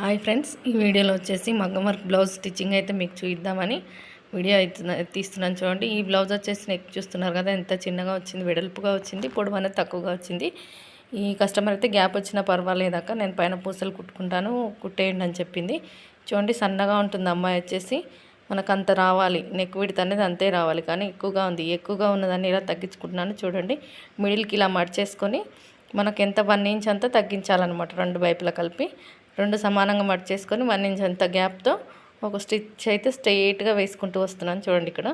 Hi friends ఈ వీడియోలో వచ్చేసి మగ్గం వర్క్ బ్లౌజ్ స్టిచ్చింగ్ అయితే మీకు చూద్దామని వీడియో అవుతున్నా తీస్తున్నాను చూడండి. ఈ బ్లౌజ్ వచ్చేసి నెక్ చూస్తున్నారు కదా ఎంత చిన్నగా వచ్చింది వెడల్పుగా వచ్చింది పొడవు అనేది తక్కువగా వచ్చింది. ఈ కస్టమర్ అయితే గ్యాప్ వచ్చినా పర్వాలేదాక నేను పైన పూసలు కుట్టుకుంటాను కుట్టేయండి అని చెప్పింది. చూడండి సన్నగా ఉంటుంది అమ్మాయి వచ్చేసి. మనకు అంత రావాలి నెక్ విడత అనేది అంతే రావాలి కానీ ఎక్కువగా ఉంది. ఎక్కువగా ఉన్నదాన్ని ఇలా తగ్గించుకుంటున్నాను చూడండి. మిడిల్కి ఇలా మడిచేసుకొని మనకు ఎంత వన్ ఇంచ్ అంతా తగ్గించాలన్నమాట రెండు వైపులా కలిపి. రెండు సమానంగా మడిచేసుకొని వన్ ఇంచ్ అంత గ్యాప్తో ఒక స్టిచ్ అయితే స్ట్రెయిట్గా వేసుకుంటూ వస్తున్నాను చూడండి ఇక్కడ.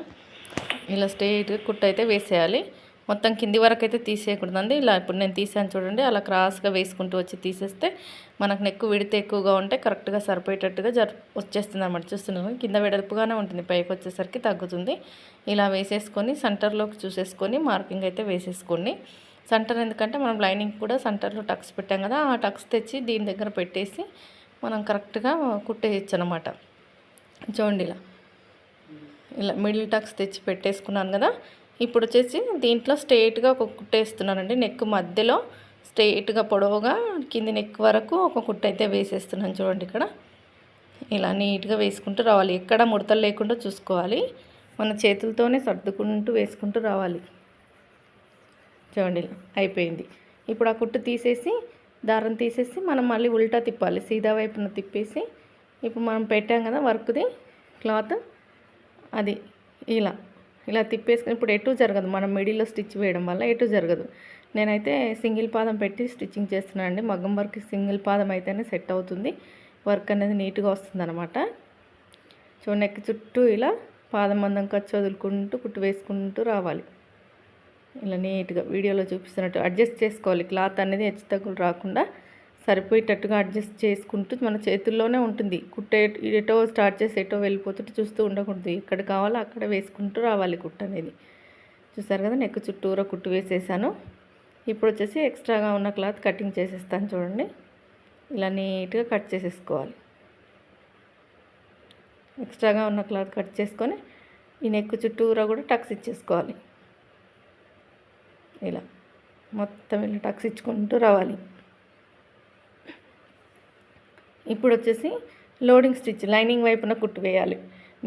ఇలా స్ట్రెయిట్గా కుట్ అయితే వేసేయాలి. మొత్తం కింది వరకు అయితే తీసేయకూడదండి. ఇలా ఇప్పుడు నేను తీసాను చూడండి అలా క్రాస్గా వేసుకుంటూ వచ్చి తీసేస్తే మనకు నెక్కు విడితే ఎక్కువగా ఉంటే కరెక్ట్గా సరిపోయేటట్టుగా జరు వచ్చేస్తుంది అనమాట చూస్తున్నాను కింద వెడల్పుగానే ఉంటుంది పైకి వచ్చేసరికి తగ్గుతుంది. ఇలా వేసేసుకొని సెంటర్లోకి చూసేసుకొని మార్కింగ్ అయితే వేసేసుకోండి. సెంటర్ ఎందుకంటే మనం లైనింగ్ కూడా సెంటర్లో టక్స్ పెట్టాం కదా ఆ టక్స్ తెచ్చి దీని దగ్గర పెట్టేసి మనం కరెక్ట్గా కుట్టేయచ్చు అనమాట చూడండి ఇలా. ఇలా మిడిల్ టక్స్ తెచ్చి పెట్టేసుకున్నాను కదా ఇప్పుడు వచ్చేసి దీంట్లో స్ట్రైట్గా ఒక కుట్టేస్తున్నానండి. నెక్ మధ్యలో స్ట్రైట్గా పొడవుగా కింది నెక్ వరకు ఒక కుట్ట అయితే వేసేస్తున్నాను చూడండి ఇక్కడ. ఇలా నీట్గా వేసుకుంటూ రావాలి. ఎక్కడ ముడతలు లేకుండా చూసుకోవాలి. మన చేతులతోనే సర్దుకుంటూ వేసుకుంటూ రావాలి. చూడండి అయిపోయింది. ఇప్పుడు ఆ కుట్టు తీసేసి దారం తీసేసి మనం మళ్ళీ ఉల్టా తిప్పాలి. సీదా వైపున తిప్పేసి ఇప్పుడు మనం పెట్టాం కదా వర్క్ది క్లాత్ అది ఇలా ఇలా తిప్పేసుకుని ఇప్పుడు ఎటు జరగదు. మనం మిడిల్లో స్టిచ్ వేయడం వల్ల ఎటు జరగదు. నేనైతే సింగిల్ పాదం పెట్టి స్టిచ్చింగ్ చేస్తున్నాను అండి. మగ్గం వర్క్ సింగిల్ పాదం అయితేనే సెట్ అవుతుంది. వర్క్ అనేది నీట్గా వస్తుంది అనమాట సో నెక్ చుట్టూ ఇలా పాదం మందం ఖర్చు వదులుకుంటూ కుట్టు వేసుకుంటూ రావాలి. ఇలా నీట్గా వీడియోలో చూపిస్తున్నట్టు అడ్జస్ట్ చేసుకోవాలి. క్లాత్ అనేది హెచ్చు తగ్గులు రాకుండా సరిపోయేటట్టుగా అడ్జస్ట్ చేసుకుంటూ మన చేతుల్లోనే ఉంటుంది. కుట్టే ఎటో స్టార్ట్ చేసి ఎటో వెళ్ళిపోతుంటే చూస్తూ ఉండకూడదు. ఎక్కడ కావాలో అక్కడ వేసుకుంటూ రావాలి కుట్ట అనేది. చూసారు కదా నెక్ చుట్టూరా కుట్టు వేసేసాను. ఇప్పుడు వచ్చేసి ఎక్స్ట్రాగా ఉన్న క్లాత్ కటింగ్ చేసేస్తాను చూడండి. ఇలా నీట్గా కట్ చేసేసుకోవాలి. ఎక్స్ట్రాగా ఉన్న క్లాత్ కట్ చేసుకొని ఈ నెక్ చుట్టూరా కూడా టక్స్ ఇచ్చేసుకోవాలి. ఇలా మొత్తం ఇలా టక్స్ ఇచ్చుకుంటూ రావాలి. ఇప్పుడు వచ్చేసి లోడింగ్ స్టిచ్ లైనింగ్ వైపున కుట్టు వేయాలి.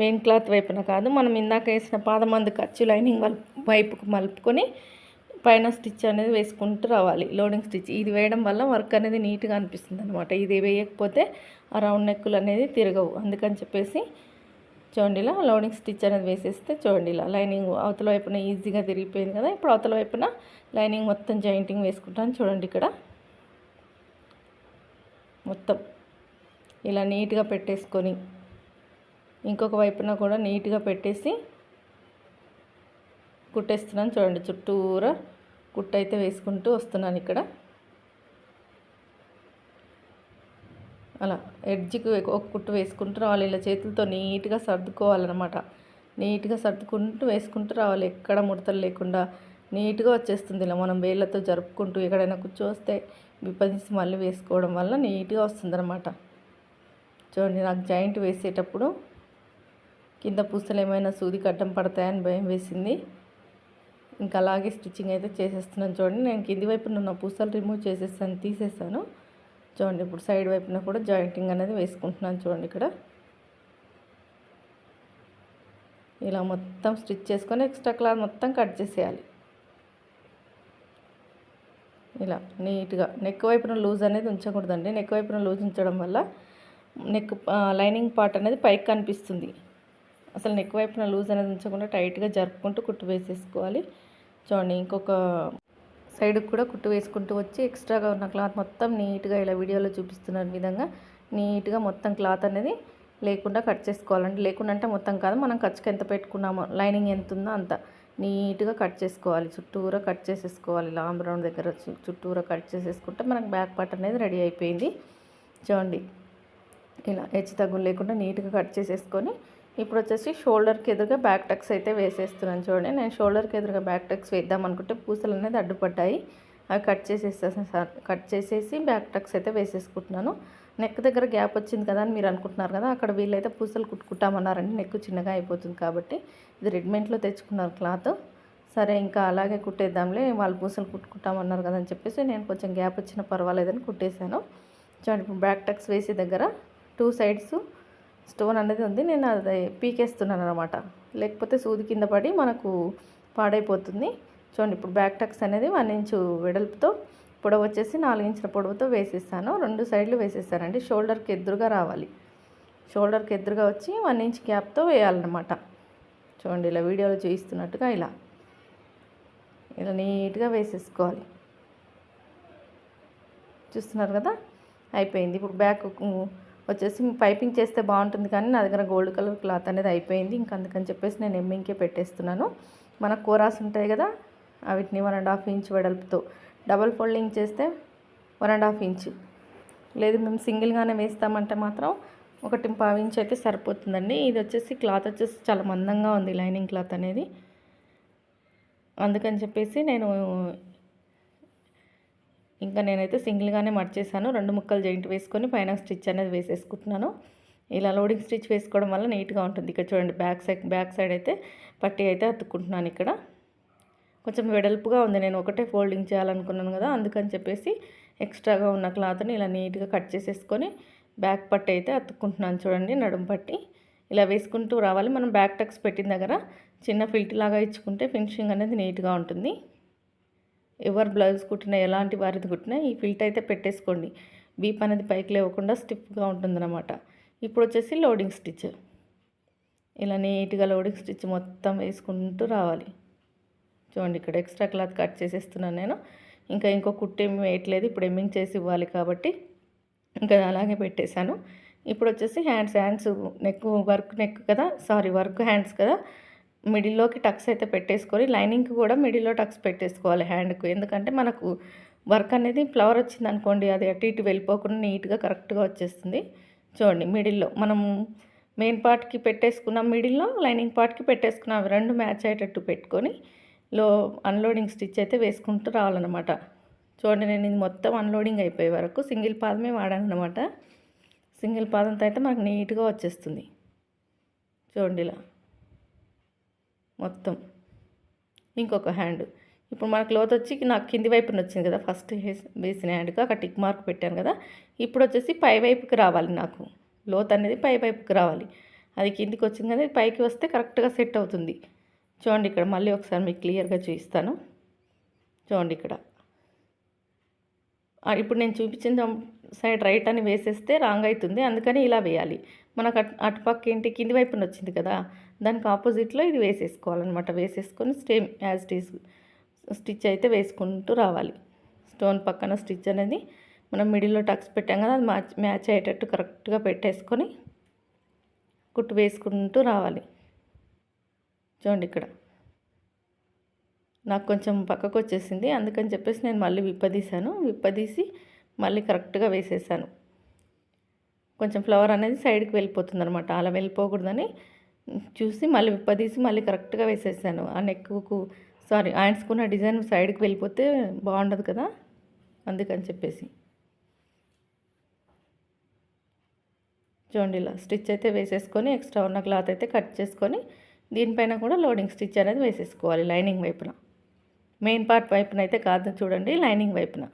మెయిన్ క్లాత్ వైపున కాదు మనం ఇందాక వేసిన పాదమందు ఖర్చు లైనింగ్ వైపుకు మలుపుకొని పైన స్టిచ్ అనేది వేసుకుంటూ రావాలి. లోడింగ్ స్టిచ్ ఇది వేయడం వల్ల వర్క్ అనేది నీట్గా అనిపిస్తుంది అనమాట ఇది వేయకపోతే ఆ రౌండ్ నెక్కులు అనేది తిరగవు. అందుకని చెప్పేసి చూడండి ఇలా లోడింగ్ స్టిచ్ అనేది వేసేస్తే చూడండి ఇలా లైనింగ్ అవతల వైపున ఈజీగా తిరిగిపోయింది కదా. ఇప్పుడు అవతల వైపున లైనింగ్ మొత్తం జాయింటింగ్ వేసుకుంటాను చూడండి ఇక్కడ. మొత్తం ఇలా నీట్గా పెట్టేసుకొని ఇంకొక వైపున కూడా నీట్గా పెట్టేసి కుట్టేస్తున్నాను చూడండి. చుట్టూరా కుట్టయితే వేసుకుంటూ వస్తున్నాను ఇక్కడ. అలా ఎడ్జ్కి ఒక కుట్టు వేసుకుంటూ రావాలి. ఇలా చేతులతో నీట్గా సర్దుకోవాలన్నమాట. నీట్గా సర్దుకుంటూ వేసుకుంటూ రావాలి. ఎక్కడ ముడతలు లేకుండా నీట్గా వచ్చేస్తుంది ఇలా మనం వేళ్ళతో జరుపుకుంటూ ఎక్కడైనా కూర్చోస్తే విప్పదీసి మళ్ళీ వేసుకోవడం వల్ల నీట్గా వస్తుందన్నమాట. చూడండి నాకు జాయింట్ వేసేటప్పుడు కింద పూసలు ఏమైనా సూది కట్టం పడతాయని భయం వేసింది. ఇంకా అలాగే స్టిచ్చింగ్ అయితే చేసేస్తున్నాను. చూడండి నేను కింది వైపున ఉన్న పూసలు రిమూవ్ చేసేసాను తీసేసాను చూడండి ఇప్పుడు సైడ్ వైపున కూడా జాయింటింగ్ అనేది వేసుకుంటున్నాను చూడండి ఇక్కడ. ఇలా మొత్తం స్టిచ్ చేసుకొని ఎక్స్ట్రా క్లాత్ మొత్తం కట్ చేసేయాలి. ఇలా నీట్గా నెక్ వైపున లూజ్ అనేది ఉంచకూడదండి. నెక్ వైపున లూజ్ ఉంచడం వల్ల నెక్ లైనింగ్ పార్ట్ అనేది పైకి కనిపిస్తుంది. అసలు నెక్ వైపున లూజ్ అనేది ఉంచకుండా టైట్గా జరుపుకుంటూ కుట్టు వేసేసుకోవాలి. చూడండి ఇంకొక సైడ్కి కూడా కుట్టు వేసుకుంటూ వచ్చి ఎక్స్ట్రాగా ఉన్న క్లాత్ మొత్తం నీట్గా ఇలా వీడియోలో చూపిస్తున్న విధంగా. నీట్గా మొత్తం క్లాత్ అనేది లేకుండా కట్ చేసుకోవాలండి. లేకుండా అంటే మొత్తం కాదు మనం ఖర్చుకు ఎంత పెట్టుకున్నామో లైనింగ్ ఎంత ఉందో అంత నీట్గా కట్ చేసుకోవాలి. చుట్టూరా కట్ చేసేసుకోవాలి. లాంగ్ రౌండ్ దగ్గర చుట్టూరా కట్ చేసేసుకుంటే మనకు బ్యాక్ పార్ట్ అనేది రెడీ అయిపోయింది. చూడండి ఇలా హెచ్చు తగ్గులు లేకుండా నీట్గా కట్ చేసేసుకొని ఇప్పుడు వచ్చేసి షోల్డర్కి ఎదురుగా బ్యాక్ టక్స్ అయితే వేసేస్తున్నాను చూడండి. నేను షోల్డర్కి ఎదురుగా బ్యాక్ టక్స్ వేద్దాం అనుకుంటే పూసలు అనేది అడ్డుపడ్డాయి. అవి కట్ చేసేస్తాను సార్ కట్ చేసేసి బ్యాక్ టక్స్ అయితే వేసేసుకుంటున్నాను. నెక్ దగ్గర గ్యాప్ వచ్చింది కదా అని మీరు అనుకుంటున్నారు కదా అక్కడ వీళ్ళైతే పూసలు కుట్టుకుంటామన్నారండి. నెక్ చిన్నగా అయిపోతుంది కాబట్టి. ఇది రెడీమేడ్లో తెచ్చుకున్నారు క్లాత్. సరే ఇంకా అలాగే కుట్టేద్దాంలే వాళ్ళు పూసలు కుట్టుకుంటామన్నారు కదా అని చెప్పేసి నేను కొంచెం గ్యాప్ వచ్చినా పర్వాలేదని కుట్టేశాను. చూడండి బ్యాక్ టక్స్ వేసే దగ్గర టూ సైడ్స్ స్టోన్ అనేది ఉంది నేను అది పీకేస్తున్నాను అనమాట లేకపోతే సూది కింద పడి మనకు పాడైపోతుంది. చూడండి ఇప్పుడు బ్యాక్ టక్స్ అనేది వన్ ఇంచు వెడల్పుతో పొడవు వచ్చేసి నాలుగు ఇంచుల పొడవుతో వేసేస్తాను. రెండు సైడ్లు వేసేస్తానండి. షోల్డర్కి ఎదురుగా రావాలి. షోల్డర్కి ఎదురుగా వచ్చి వన్ ఇంచ్ గ్యాప్తో వేయాలన్నమాట. చూడండి ఇలా వీడియోలో చూపిస్తున్నట్టుగా ఇలా. ఇలా నీట్గా వేసేసుకోవాలి. చూస్తున్నారు కదా? అయిపోయింది. ఇప్పుడు బ్యాక్ వచ్చేసి పైపింగ్ చేస్తే బాగుంటుంది కానీ నా దగ్గర గోల్డ్ కలర్ క్లాత్ అనేది అయిపోయింది. ఇంక అందుకని చెప్పేసి నేను ఎమ్మింకే పెట్టేస్తున్నాను. మన కూరాస్ ఉంటాయి కదా వీటిని వన్ అండ్ హాఫ్ ఇంచ్ వెడల్పుతో. డబల్ ఫోల్డింగ్ చేస్తే వన్ అండ్ హాఫ్ ఇంచ్ లేదు మేము సింగిల్గానే వేస్తామంటే మాత్రం ఒకటి పావు ఇంచ్ అయితే సరిపోతుందండి. ఇది వచ్చేసి క్లాత్ వచ్చేసి చాలా మందంగా ఉంది లైనింగ్ క్లాత్ అనేది. అందుకని చెప్పేసి నేను ఇంకా నేనైతే సింగిల్గానే మర్చేసాను రెండు ముక్కలు జాయింట్ వేసుకొని పైన స్టిచ్ అనేది వేసేసుకుంటున్నాను. ఇలా లోడింగ్ స్టిచ్ వేసుకోవడం వల్ల నీట్గా ఉంటుంది. ఇక్కడ చూడండి బ్యాక్ సైడ్ బ్యాక్ సైడ్ అయితే పట్టి అయితే అతుక్కుంటున్నాను ఇక్కడ. కొంచెం వెడల్పుగా ఉంది. నేను ఒకటే ఫోల్డింగ్ చేయాలనుకున్నాను కదా అందుకని చెప్పేసి ఎక్స్ట్రాగా ఉన్న క్లాత్ని ఇలా నీట్గా కట్ చేసేసుకొని బ్యాక్ పట్టి అయితే అతుక్కుంటున్నాను చూడండి నడుం పట్టి. ఇలా వేసుకుంటూ రావాలి. మనం బ్యాక్ టక్స్ పెట్టిన దగ్గర చిన్న ఫిల్ట్ లాగా ఇచ్చుకుంటే ఫినిషింగ్ అనేది నీట్గా ఉంటుంది. ఎవరు బ్లౌజ్ కుట్టినా ఎలాంటి వారిది కుట్టినా ఈ ఫిల్ట్ అయితే పెట్టేసుకోండి. బీప్ అనేది పైకి లేవకుండా స్టిఫ్గా ఉంటుందన్నమాట. ఇప్పుడు వచ్చేసి లోడింగ్ స్టిచ్. ఇలా నీట్గా లోడింగ్ స్టిచ్ మొత్తం వేసుకుంటూ రావాలి. చూడండి ఇక్కడ ఎక్స్ట్రా క్లాత్ కట్ చేసేస్తున్నాను నేను. ఇంకా ఇంకో కుట్టు ఏమి వేయట్లేదు. ఇప్పుడు ఎమ్మింగ్ చేసి ఇవ్వాలి కాబట్టి ఇంకా అలాగే పెట్టేశాను. ఇప్పుడు వచ్చేసి hands hands neck work neck కదా? సారీ వర్క్ హ్యాండ్స్ కదా? మిడిల్లోకి టక్స్ అయితే పెట్టేసుకొని లైనింగ్కి కూడా మిడిల్లో టక్స్ పెట్టేసుకోవాలి హ్యాండ్కు. ఎందుకంటే మనకు వర్క్ అనేది ఫ్లవర్ వచ్చింది అనుకోండి అది అటు ఇటు వెళ్ళిపోకుండా నీట్గా కరెక్ట్గా వచ్చేస్తుంది. చూడండి మిడిల్లో మనం మెయిన్ పార్ట్కి పెట్టేసుకున్న మిడిల్లో లైనింగ్ పార్ట్కి పెట్టేసుకున్న అవి రెండు మ్యాచ్ అయ్యేటట్టు పెట్టుకొని లో అన్లోడింగ్ స్టిచ్ అయితే వేసుకుంటూ రావాలన్నమాట. చూడండి నేను ఇది మొత్తం అన్లోడింగ్ అయిపోయే వరకు సింగిల్ పాదమే వాడాను అనమాట సింగిల్ పాదంతో అయితే మనకు నీట్గా వచ్చేస్తుంది. చూడండి ఇలా. మొత్తం. ఇంకొక హ్యాండ్. ఇప్పుడు మనకు లోతు వచ్చి నాకు కింది వైపున వచ్చింది కదా ఫస్ట్ వేసిన హ్యాండ్కి అక్కడ టిక్ మార్క్ పెట్టాను కదా ఇప్పుడు వచ్చేసి పై వైపుకి రావాలి నాకు. లోత్ అనేది పై వైపుకి రావాలి. అది కిందికి వచ్చింది కదా పైకి వస్తే కరెక్ట్గా సెట్ అవుతుంది. చూడండి ఇక్కడ మళ్ళీ ఒకసారి మీకు క్లియర్గా చూపిస్తాను. చూడండి ఇక్కడ. ఇప్పుడు నేను చూపించిన సైడ్ రైట్ అని వేసేస్తే రాంగ్ అవుతుంది అందుకని ఇలా వేయాలి. మనకు అటు అటుపక్క ఏంటి కింది వైపున వచ్చింది కదా దానికి ఆపోజిట్లో ఇది వేసేసుకోవాలన్నమాట. వేసేసుకొని stem as it is stitch అయితే వేసుకుంటూ రావాలి. స్టోన్ పక్కన స్టిచ్ అనేది మనం మిడిల్లో టక్స్ పెట్టాం కదా అది మ్యాచ్ మ్యాచ్ అయ్యేటట్టు కరెక్ట్గా పెట్టేసుకొని కుట్టు వేసుకుంటూ రావాలి. చూడండి ఇక్కడ. నాకు కొంచెం పక్కకు వచ్చేసింది అందుకని చెప్పేసి నేను మళ్ళీ విప్పదీశాను. విప్పదీసి మళ్ళీ కరెక్ట్గా వేసేసాను. కొంచెం ఫ్లవర్ అనేది సైడ్కి వెళ్ళిపోతుంది అనమాట అలా వెళ్ళిపోకూడదని చూసి మళ్ళీ విప్పదీసి మళ్ళీ కరెక్ట్గా వేసేసాను. ఆ నెక్కు సారీ ఆయించుకున్న డిజైన్ సైడ్కి వెళ్ళిపోతే బాగుండదు కదా? అందుకని చెప్పేసి. చూడండి ఇలా స్టిచ్ అయితే వేసేసుకొని ఎక్స్ట్రా ఉన్న క్లాత్ అయితే కట్ చేసుకొని దీనిపైన కూడా లోడింగ్ స్టిచ్ అనేది వేసేసుకోవాలి లైనింగ్ వైపున. మెయిన్ పార్ట్ వైపున అయితే కాదు చూడండి లైనింగ్ వైపున.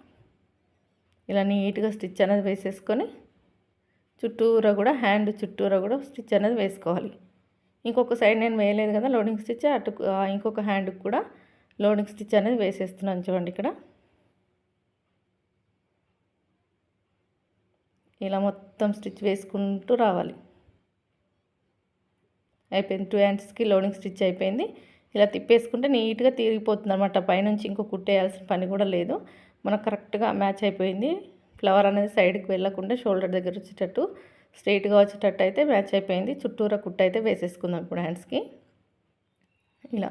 ఇలా నీట్గా స్టిచ్ అనేది వేసేసుకొని చుట్టూరా కూడా హ్యాండ్ చుట్టూరా కూడా స్టిచ్ అనేది వేసుకోవాలి. ఇంకొక సైడ్ నేను వేయలేదు కదా లోడింగ్ స్టిచ్ అటు ఇంకొక హ్యాండ్కి కూడా లోడింగ్ స్టిచ్ అనేది వేసేస్తున్నాను చూడండి ఇక్కడ. ఇలా మొత్తం స్టిచ్ వేసుకుంటూ రావాలి. అయిపోయింది. టూ హ్యాండ్స్కి లోడింగ్ స్టిచ్ అయిపోయింది. ఇలా తిప్పేసుకుంటే నీట్గా తిరిగిపోతుంది అనమాట పైనుంచి ఇంకో కుట్టేయాల్సిన పని కూడా లేదు. మనకు కరెక్ట్గా మ్యాచ్ అయిపోయింది. ఫ్లవర్ అనేది సైడ్కి వెళ్ళకుండా షోల్డర్ దగ్గర వచ్చేటట్టు స్ట్రైట్గా వచ్చేటట్టు అయితే మ్యాచ్ అయిపోయింది. చుట్టూరా కుట్ట అయితే వేసేసుకుందాం ఇప్పుడు హ్యాండ్స్కి. ఇలా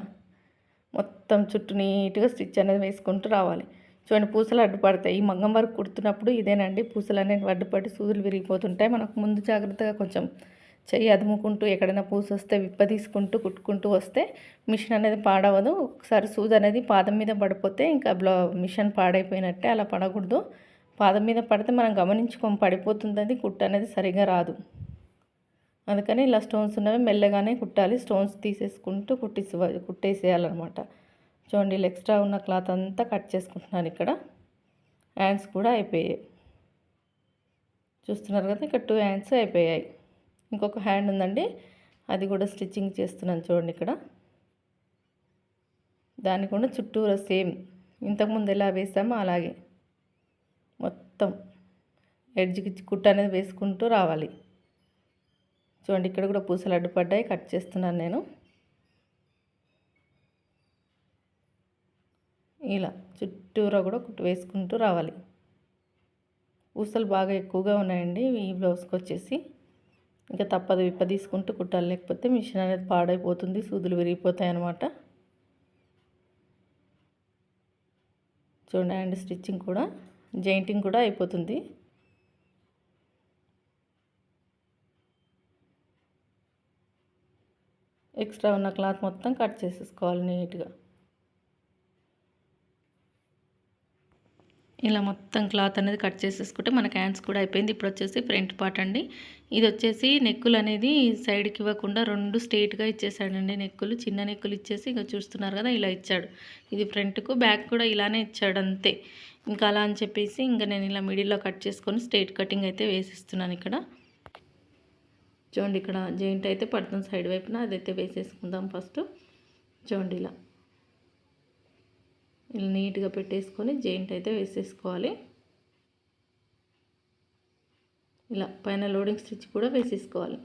మొత్తం చుట్టూ నీట్గా స్టిచ్ అనేది వేసుకుంటూ రావాలి. చూడండి పూసలు అడ్డుపడతాయి. ఈ మగ్గం వరకు కుడుతున్నప్పుడు ఇదేనండి. పూసలు అనేవి అడ్డుపడి సూదులు విరిగిపోతుంటాయి. మనకు ముందు జాగ్రత్తగా కొంచెం చెయ్యి అదుముకుంటూ ఎక్కడైనా పూస వస్తే విప్ప తీసుకుంటూ కుట్టుకుంటూ వస్తే మిషన్ అనేది పాడవదు. ఒకసారి సూది అనేది పాదం మీద పడిపోతే ఇంకా బ్లా మిషన్ పాడైపోయినట్టే అలా పడకూడదు. పాదం మీద పడితే మనం గమనించుకోం పడిపోతుంది కుట్ట అనేది సరిగా రాదు. అందుకని ఇలా స్టోన్స్ ఉన్నవి మెల్లగానే కుట్టాలి. స్టోన్స్ తీసేసుకుంటూ కుట్టేసి కుట్టేసేయాలన్నమాట. చూడండి ఇలా ఎక్స్ట్రా ఉన్న క్లాత్ అంతా కట్ చేసుకుంటున్నాను ఇక్కడ. హ్యాండ్స్ కూడా అయిపోయాయి. చూస్తున్నారు కదా ఇక్కడ టూ హ్యాండ్స్ అయిపోయాయి. ఇంకొక హ్యాండ్ ఉందండి. అది కూడా స్టిచ్చింగ్ చేస్తున్నాను చూడండి ఇక్కడ. దాన్ని కూడా చుట్టూరా సేమ్ ఇంతకుముందు ఎలా వేసామో అలాగే. మొత్తం ఎడ్జ్కి కుట్ట అనేది వేసుకుంటూ రావాలి. చూడండి ఇక్కడ కూడా పూసలు అడ్డుపడ్డాయి. కట్ చేస్తున్నాను నేను. ఇలా చుట్టూరా కూడా కుట్టు వేసుకుంటూ రావాలి. పూసలు బాగా ఎక్కువగా ఉన్నాయండి ఈ బ్లౌజ్కి వచ్చేసి. ఇంకా తప్పదు విప్ప తీసుకుంటూ కుట్టాలి. లేకపోతే మిషన్ అనేది పాడైపోతుంది సూదులు విరిగిపోతాయి అన్నమాట. చూడండి అండ్ స్టిచ్చింగ్ కూడా. జాయింటింగ్ కూడా అయిపోతుంది. ఎక్స్ట్రా ఉన్న క్లాత్ మొత్తం కట్ చేసేసుకోవాలి నీట్గా. ఇలా మొత్తం క్లాత్ అనేది కట్ చేసేసుకుంటే మనకి హ్యాండ్స్ కూడా అయిపోయింది. ఇప్పుడు వచ్చేసి ఫ్రంట్ పార్ట్ అండి. ఇది వచ్చేసి నెక్కులు అనేది సైడ్కి ఇవ్వకుండా రెండు స్ట్రేట్గా ఇచ్చేసాడండి నెక్కులు. చిన్న నెక్కులు ఇచ్చేసి ఇంకా చూస్తున్నారు కదా ఇలా ఇచ్చాడు. ఇది ఫ్రంట్కు బ్యాక్ కూడా ఇలానే ఇచ్చాడు అంతే. ఇంకా అలా అని చెప్పేసి ఇంకా నేను ఇలా మిడిల్లో కట్ చేసుకొని స్ట్రేట్ కటింగ్ అయితే వేసిస్తున్నాను ఇక్కడ. చూడండి ఇక్కడ జాయింట్ అయితే పడుతుంది సైడ్ వైపున అదైతే వేసేసుకుందాం ఫస్ట్. చూడండి ఇలా. ఇలా నీట్గా పెట్టేసుకొని జాయింట్ అయితే వేసేసుకోవాలి. ఇలా పైన లోడింగ్ స్టిచ్ కూడా వేసేసుకోవాలి.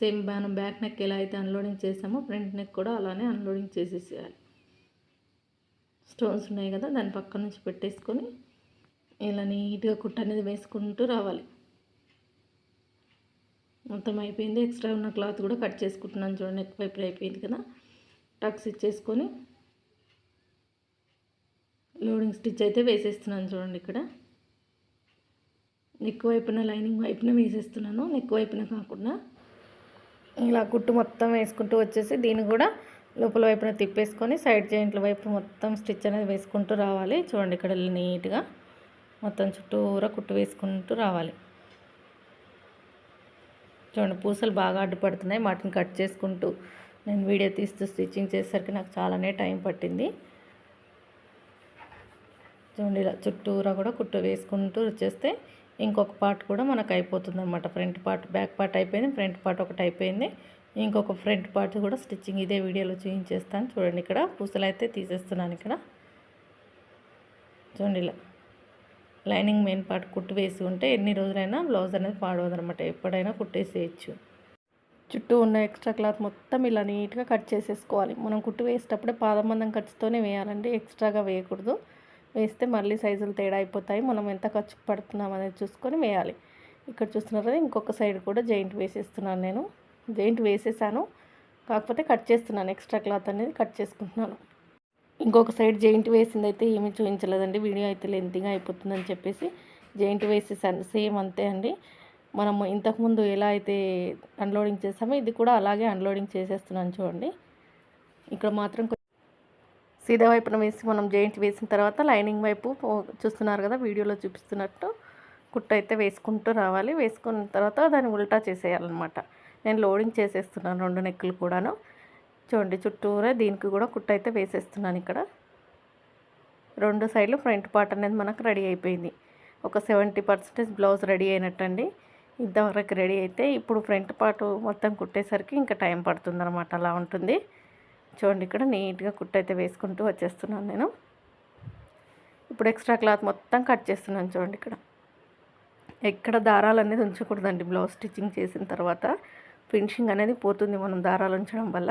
సేమ్ మనం బ్యాక్ నెక్ ఎలా అయితే అన్లోడింగ్ చేసామో ఫ్రంట్ నెక్ కూడా అలానే అన్లోడింగ్ చేసేసేయాలి. స్టోన్స్ ఉన్నాయి కదా దాని పక్క నుంచి పెట్టేసుకొని ఇలా నీట్గా కుట్ట అనేది వేసుకుంటూ రావాలి. మొత్తం అయిపోయింది. ఎక్స్ట్రా ఉన్న క్లాత్ కూడా కట్ చేసుకుంటున్నాను చూడండి. ఎక్కువ వైపు అయిపోయింది కదా. టక్స్ ఇచ్చేసుకొని లోడింగ్ స్టిచ్ అయితే వేసేస్తున్నాను చూడండి ఇక్కడ. నెక్ వైపున లైనింగ్ వైపున వేసేస్తున్నాను. నెక్ వైపున కాకుండా ఇలా కుట్టు మొత్తం వేసుకుంటూ వచ్చేసి దీన్ని కూడా లోపల వైపున తిప్పేసుకొని సైడ్ జాయింట్ల వైపు మొత్తం స్టిచ్ అనేది వేసుకుంటూ రావాలి. చూడండి ఇక్కడ నీట్గా మొత్తం చుట్టూరా కుట్టు వేసుకుంటూ రావాలి. చూడండి పూసలు బాగా అడ్డుపడుతున్నాయి. వాటిని కట్ చేసుకుంటూ నేను వీడియో తీస్తూ స్టిచ్చింగ్ చేసేసరికి నాకు చాలానే టైం పట్టింది. చూడండి ఇలా చుట్టూరా కూడా కుట్టు వేసుకుంటూ వచ్చేస్తే ఇంకొక పార్ట్ కూడా మనకు అయిపోతుంది అనమాట ఫ్రంట్ పార్ట్ బ్యాక్ పార్ట్ అయిపోయింది. ఫ్రంట్ పార్ట్ ఒకటి అయిపోయింది. ఇంకొక ఫ్రంట్ పార్ట్ కూడా స్టిచ్చింగ్ ఇదే వీడియోలో చూపించేస్తాను. చూడండి ఇక్కడ పూసలు అయితే తీసేస్తున్నాను ఇక్కడ. చూడండి ఇలా. లైనింగ్ మెయిన్ పార్ట్ కుట్టు వేసి ఉంటే ఎన్ని రోజులైనా బ్లౌజ్ అనేది పాడవదనమాట. ఎప్పుడైనా కుట్టేసేయచ్చు. చుట్టూ ఉన్న ఎక్స్ట్రా క్లాత్ మొత్తం ఇలా నీట్గా కట్ చేసేసుకోవాలి. మనం కుట్టు వేసేటప్పుడే పాదమందం ఖర్చుతోనే వేయాలండి. ఎక్స్ట్రాగా వేయకూడదు. వేస్తే మళ్ళీ సైజులు తేడా అయిపోతాయి. మనం ఎంత ఖర్చు పడుతున్నాం అనేది చూసుకొని వేయాలి. ఇక్కడ చూస్తున్నారు ఇంకొక సైడ్ కూడా జాయింట్ వేసేస్తున్నాను నేను. జాయింట్ వేసేసాను? కాకపోతే కట్ చేస్తున్నాను. ఎక్స్ట్రా క్లాత్ అనేది కట్ చేసుకుంటున్నాను. ఇంకొక సైడ్ జాయింట్ వేసింది అయితే ఏమీ చూపించలేదండి. వీడియో అయితే లెంతిగా అయిపోతుందని చెప్పేసి జాయింట్ వేసేసాను. సేమ్ అంతే అండి. మనము ఇంతకుముందు ఎలా అయితే అన్లోడింగ్ చేసామో ఇది కూడా అలాగే అన్లోడింగ్ చేసేస్తున్నాను చూడండి. ఇక్కడ మాత్రం సీదా వైపున వేసి మనం జాయింట్ వేసిన తర్వాత లైనింగ్ వైపు చూస్తున్నారు కదా వీడియోలో చూపిస్తున్నట్టు కుట్ట అయితే వేసుకుంటూ రావాలి. వేసుకున్న తర్వాత దాన్ని ఉల్టా చేసేయాలన్నమాట. నేను లోడింగ్ చేసేస్తున్నాను రెండు నెక్కులు కూడాను. చూడండి చుట్టూరా దీనికి కూడా కుట్ట అయితే వేసేస్తున్నాను ఇక్కడ. రెండు సైడ్లు ఫ్రంట్ పార్ట్ అనేది మనకు రెడీ అయిపోయింది. ఒక సెవెంటీ పర్సెంటేజ్ బ్లౌజ్ రెడీ అయినట్టండి. ఇంతవరకు రెడీ అయితే ఇప్పుడు ఫ్రంట్ పార్ట్ మొత్తం కుట్టేసరికి ఇంకా టైం పడుతుంది అనమాట అలా ఉంటుంది. చూడండి ఇక్కడ నీట్గా కుట్ట అయితే వేసుకుంటూ వచ్చేస్తున్నాను నేను. ఇప్పుడు ఎక్స్ట్రా క్లాత్ మొత్తం కట్ చేస్తున్నాను చూడండి ఇక్కడ. ఎక్కడ దారాలు అనేది ఉంచకూడదండి బ్లౌజ్ స్టిచ్చింగ్ చేసిన తర్వాత. ఫినిషింగ్ అనేది పోతుంది మనం దారాలు ఉంచడం వల్ల.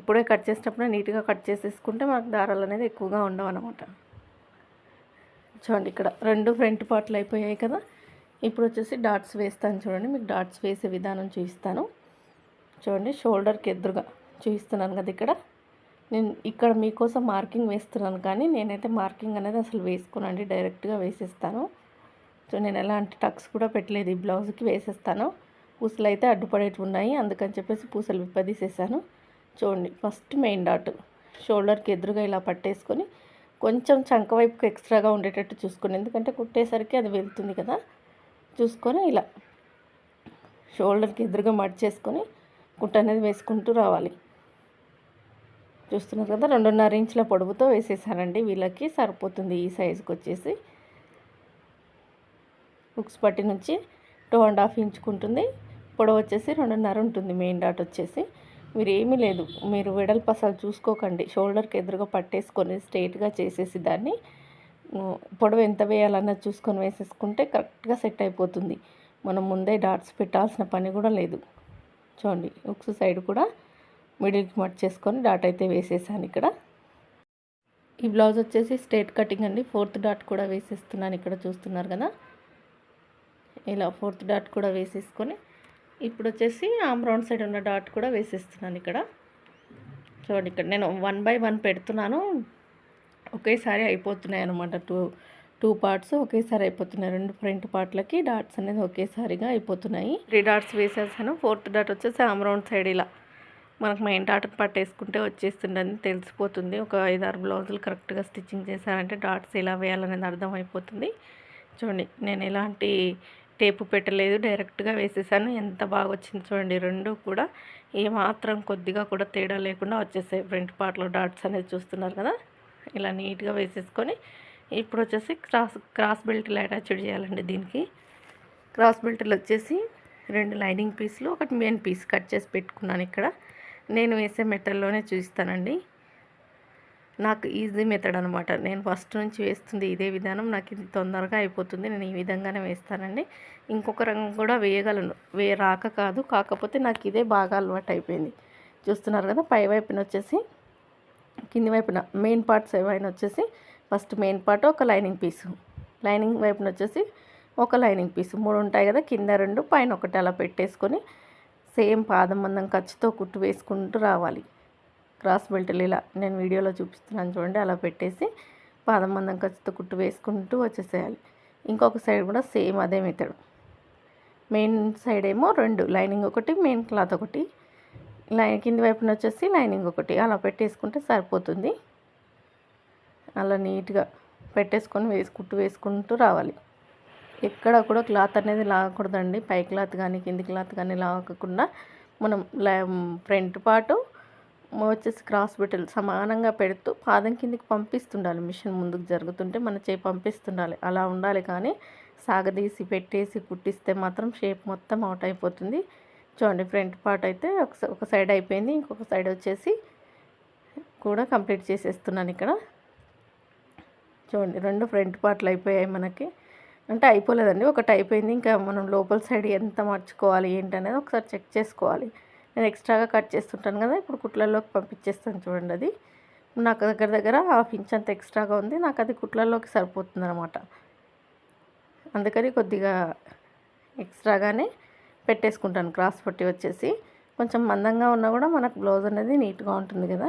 ఇప్పుడే కట్ చేసేటప్పుడు నీట్గా కట్ చేసేసుకుంటే మనకు దారాలు అనేది ఎక్కువగా ఉండవు అనమాట చూడండి ఇక్కడ రెండు ఫ్రంట్ పార్ట్లు అయిపోయాయి కదా. ఇప్పుడు వచ్చేసి డాట్స్ వేస్తాను చూడండి మీకు డాట్స్ వేసే విధానం చూపిస్తాను. చూడండి షోల్డర్కి ఎదురుగా చూపిస్తున్నాను కదా ఇక్కడ. నేను ఇక్కడ మీకోసం మార్కింగ్ వేస్తున్నాను కానీ నేనైతే మార్కింగ్ అనేది అసలు వేసుకోనండి డైరెక్ట్గా వేసేస్తాను. సో నేను ఎలాంటి టక్స్ కూడా పెట్టలేదు ఈ బ్లౌజ్కి వేసేస్తాను. పూసలు అయితే అడ్డుపడేవి ఉన్నాయి అందుకని చెప్పేసి పూసలు విప్పదీసేసాను. చూడండి ఫస్ట్ మెయిన్ డాట్. షోల్డర్కి ఎదురుగా ఇలా పట్టేసుకొని కొంచెం చంక వైపుకి ఎక్స్ట్రాగా ఉండేటట్టు చూసుకోండి. ఎందుకంటే కుట్టేసరికి అది వెళ్తుంది కదా. చూసుకొని ఇలా షోల్డర్కి ఎదురుగా మడిచేసుకొని కుట్ట అనేది వేసుకుంటూ రావాలి. చూస్తున్నారు కదా రెండున్నర ఇంచుల పొడవుతో వేసేసానండి. వీళ్ళకి సరిపోతుంది ఈ సైజుకి వచ్చేసి. హుక్స్ పట్టి నుంచి టూ అండ్ హాఫ్ ఇంచుకుంటుంది. పొడవు వచ్చేసి రెండున్నర ఉంటుంది మెయిన్ డాట్ వచ్చేసి. మీరు ఏమీ లేదు మీరు వెడల్పు అసలు చూసుకోకండి. షోల్డర్కి ఎదురుగా పట్టేసుకొని స్ట్రైట్గా చేసేసి దాన్ని పొడవు ఎంత వేయాలన్నది చూసుకొని వేసేసుకుంటే కరెక్ట్గా సెట్ అయిపోతుంది. మనం ముందే డాట్స్ పెట్టాల్సిన పని కూడా లేదు. చూడండి ఉక్స్ సైడ్ కూడా మిడిల్కి మట్ చేసుకొని డాట్ అయితే వేసేసాను ఇక్కడ. ఈ బ్లౌజ్ వచ్చేసి స్ట్రేట్ కటింగ్ అండి. ఫోర్త్ డాట్ కూడా వేసేస్తున్నాను ఇక్కడ చూస్తున్నారు కదా. ఇలా ఫోర్త్ డాట్ కూడా వేసేసుకొని ఇప్పుడు వచ్చేసి ఆమ్ రౌండ్ సైడ్ ఉన్న డాట్ కూడా వేసేస్తున్నాను ఇక్కడ. చూడండి ఇక్కడ నేను వన్ బై వన్ పెడుతున్నాను. ఒకేసారి అయిపోతున్నాయి అనమాట టూ టూ పార్ట్స్ ఒకేసారి అయిపోతున్నాయి. రెండు ఫ్రంట్ పార్ట్లకి డాట్స్ అనేది ఒకేసారిగా అయిపోతున్నాయి. త్రీ డాట్స్ వేసేసాను. ఫోర్త్ డాట్ వచ్చేసి ఆమ్ రౌండ్ సైడ్ ఇలా. మనకు మెయిన్ డాట్ పట్టేసుకుంటే వచ్చేస్తుందని తెలిసిపోతుంది. ఒక ఐదారు బ్లౌజులు కరెక్ట్గా స్టిచ్చింగ్ చేశారంటే డాట్స్ ఎలా వేయాలనేది అర్థమైపోతుంది చూడండి నేను ఎలాంటి టేపు పెట్టలేదు డైరెక్ట్గా వేసేసాను. ఎంత బాగా వచ్చింది చూడండి రెండు కూడా ఏమాత్రం కొద్దిగా కూడా తేడా లేకుండా వచ్చేసాయి. ఫ్రంట్ పార్ట్లో డాట్స్ అనేది చూస్తున్నారు కదా? ఇలా నీట్గా వేసేసుకొని ఇప్పుడు వచ్చేసి క్రాస్ క్రాస్ బెల్ట్లు అటాచ్డ్ చేయాలండి దీనికి. క్రాస్ బెల్ట్లు వచ్చేసి రెండు లైనింగ్ పీస్లు ఒకటి మెయిన్ పీస్ కట్ చేసి పెట్టుకున్నాను ఇక్కడ. నేను వేసే మెటల్లోనే చూపిస్తానండి. నాకు ఈజీ మెథడ్ అనమాట నేను ఫస్ట్ నుంచి వేస్తుంది ఇదే విధానం నాకు ఇది తొందరగా అయిపోతుంది నేను ఈ విధంగానే వేస్తానండి. ఇంకొక రంగు కూడా వేయగలను. వే రాక కాదు కాకపోతే నాకు ఇదే బాగా అలవాటు అయిపోయింది. చూస్తున్నారు కదా పై వైపున వచ్చేసి కింది వైపున మెయిన్ పార్ట్స్ ఏవైనా వచ్చేసి ఫస్ట్ మెయిన్ పార్ట్ ఒక లైనింగ్ పీసు లైనింగ్ వైపున వచ్చేసి ఒక లైనింగ్ పీసు మూడు ఉంటాయి కదా కింద రెండు పైన ఒకటి అలా పెట్టేసుకొని సేమ్ పాదం మందం ఖర్చుతో కుట్టు వేసుకుంటూ రావాలి. క్రాస్ బెల్ట్లు ఇలా నేను వీడియోలో చూపిస్తున్నాను చూడండి. అలా పెట్టేసి పాదం మందం ఖర్చుతో కుట్టు వేసుకుంటూ వచ్చేసేయాలి. ఇంకొక సైడ్ కూడా సేమ్ అదే మెథడ్ మెయిన్ సైడ్ ఏమో రెండు. లైనింగ్ ఒకటి మెయిన్ క్లాత్ ఒకటి. లైన్ కింది వైపున వచ్చేసి లైనింగ్ ఒకటి. అలా పెట్టేసుకుంటే సరిపోతుంది. అలా నీట్గా పెట్టేసుకొని వేసి కుట్టు వేసుకుంటూ రావాలి. ఎక్కడ కూడా క్లాత్ అనేది లాగకూడదండి. పై క్లాత్ కానీ కింది క్లాత్ కానీ లాగకుండా మనం ఫ్రంట్ పాటు వచ్చేసి క్రాస్ బెటల్ సమానంగా పెడుతూ పాదం కిందికి పంపిస్తుండాలి. మిషన్ ముందుకు జరుగుతుంటే మన చేయి పంపిస్తుండాలి. అలా ఉండాలి కానీ సాగదీసి పెట్టేసి కుట్టిస్తే మాత్రం షేప్ మొత్తం అవుట్ అయిపోతుంది. చూడండి ఫ్రంట్ పార్ట్ అయితే ఒక స- ఒక సైడ్ అయిపోయింది. ఇంకొక సైడ్ వచ్చేసి కూడా కంప్లీట్ చేసేస్తున్నాను ఇక్కడ. చూడండి రెండు ఫ్రంట్ పార్ట్లు అయిపోయాయి మనకి. అంటే అయిపోలేదండి ఒకటి అయిపోయింది. ఇంకా మనం లోపల సైడ్ ఎంత మార్చుకోవాలి ఏంటనేది ఒకసారి చెక్ చేసుకోవాలి. నేను ఎక్స్ట్రాగా కట్ చేస్తుంటాను కదా ఇప్పుడు కుట్లలోకి పంపించేస్తాను చూడండి అది. నాకు దగ్గర దగ్గర హాఫ్ ఇంచ్ అంత ఎక్స్ట్రాగా ఉంది నాకు అది కుట్లలోకి సరిపోతుంది అనమాట అందుకని కొద్దిగా ఎక్స్ట్రాగానే పెట్టేసుకుంటాను క్రాస్ పట్టి వచ్చేసి. కొంచెం మందంగా ఉన్నా కూడా మనకు బ్లౌజ్ అనేది నీట్గా ఉంటుంది కదా.